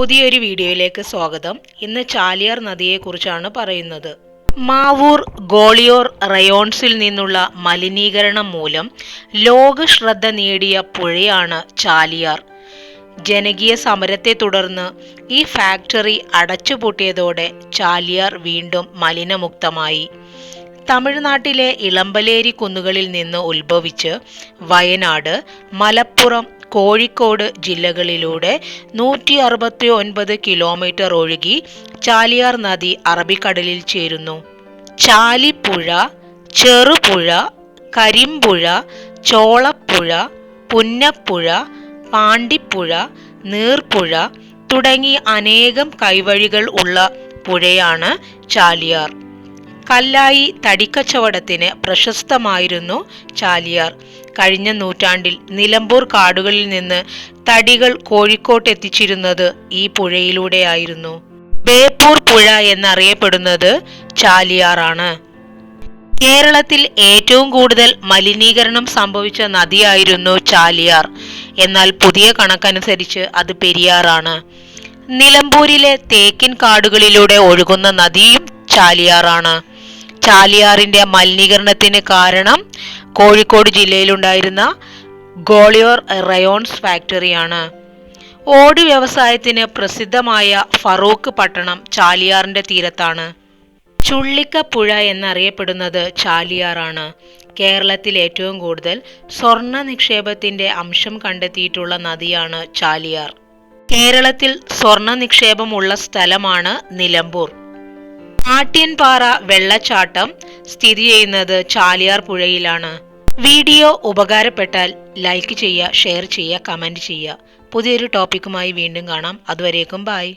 പുതിയൊരു വീഡിയോയിലേക്ക് സ്വാഗതം. ഇന്ന് ചാലിയാർ നദിയെക്കുറിച്ചാണ് പറയുന്നത്. മാവൂർ ഗോളിയോർ റയോൺസിൽ നിന്നുള്ള മലിനീകരണം മൂലം ലോക ശ്രദ്ധ നേടിയ പുഴയാണ് ചാലിയാർ. ജനകീയ സമരത്തെ തുടർന്ന് ഈ ഫാക്ടറി അടച്ചുപൂട്ടിയതോടെ ചാലിയാർ വീണ്ടും മലിനമുക്തമായി. തമിഴ്നാട്ടിലെ ഇളമ്പലേരി കുന്നുകളിൽ നിന്ന് ഉത്ഭവിച്ച് വയനാട് മലപ്പുറം കോഴിക്കോട് ജില്ലകളിലൂടെ നൂറ്റി അറുപത്തി ഒൻപത് കിലോമീറ്റർ ഒഴുകി ചാലിയാർ നദി അറബിക്കടലിൽ ചേരുന്നു. ചാലിപ്പുഴ ചെറുപുഴ കരിമ്പുഴ ചോളപ്പുഴ പുന്നപ്പുഴ പാണ്ടിപ്പുഴ നീർപ്പുഴ തുടങ്ങി അനേകം കൈവഴികൾ ഉള്ള പുഴയാണ് ചാലിയാർ. കല്ലായി തടിക്കച്ചവടത്തിന് പ്രശസ്തമായിരുന്നു ചാലിയാർ. കഴിഞ്ഞ നൂറ്റാണ്ടിൽ നിലമ്പൂർ കാടുകളിൽ നിന്ന് തടികൾ കോഴിക്കോട്ട് എത്തിച്ചിരുന്നത് ഈ പുഴയിലൂടെയായിരുന്നു. ബേപ്പൂർ പുഴ എന്നറിയപ്പെടുന്നത് ചാലിയാറാണ്. കേരളത്തിൽ ഏറ്റവും കൂടുതൽ മലിനീകരണം സംഭവിച്ച നദിയായിരുന്നു ചാലിയാർ. എന്നാൽ പുതിയ കണക്കനുസരിച്ച് അത് പെരിയാറാണ്. നിലമ്പൂരിലെ തേക്കിൻ കാടുകളിലൂടെ ഒഴുകുന്ന നദിയും ചാലിയാറാണ്. ചാലിയാറിന്റെ മലിനീകരണത്തിന് കാരണം കോഴിക്കോട് ജില്ലയിലുണ്ടായിരുന്ന ഗോളിയോർ റയോൺസ് ഫാക്ടറിയാണ്. ഓട് വ്യവസായത്തിന് പ്രസിദ്ധമായ ഫറൂഖ് പട്ടണം ചാലിയാറിന്റെ തീരത്താണ്. ചുള്ളിക്കപ്പുഴ എന്നറിയപ്പെടുന്നത് ചാലിയാറാണ്. കേരളത്തിൽ ഏറ്റവും കൂടുതൽ സ്വർണ നിക്ഷേപത്തിന്റെ അംശം കണ്ടെത്തിയിട്ടുള്ള നദിയാണ് ചാലിയാർ. കേരളത്തിൽ സ്വർണ നിക്ഷേപമുള്ള സ്ഥലമാണ് നിലമ്പൂർ. ആട്യൻപാറ വെള്ളച്ചാട്ടം സ്ഥിതി ചെയ്യുന്നത് ചാലിയാർ പുഴയിലാണ്. വീഡിയോ ഉപകാരപ്പെട്ടാൽ ലൈക്ക് ചെയ്യുക ഷെയർ ചെയ്യുക കമന്റ് ചെയ്യുക. പുതിയൊരു ടോപ്പിക്കുമായി വീണ്ടും കാണാം. അതുവരേക്കും ബായ്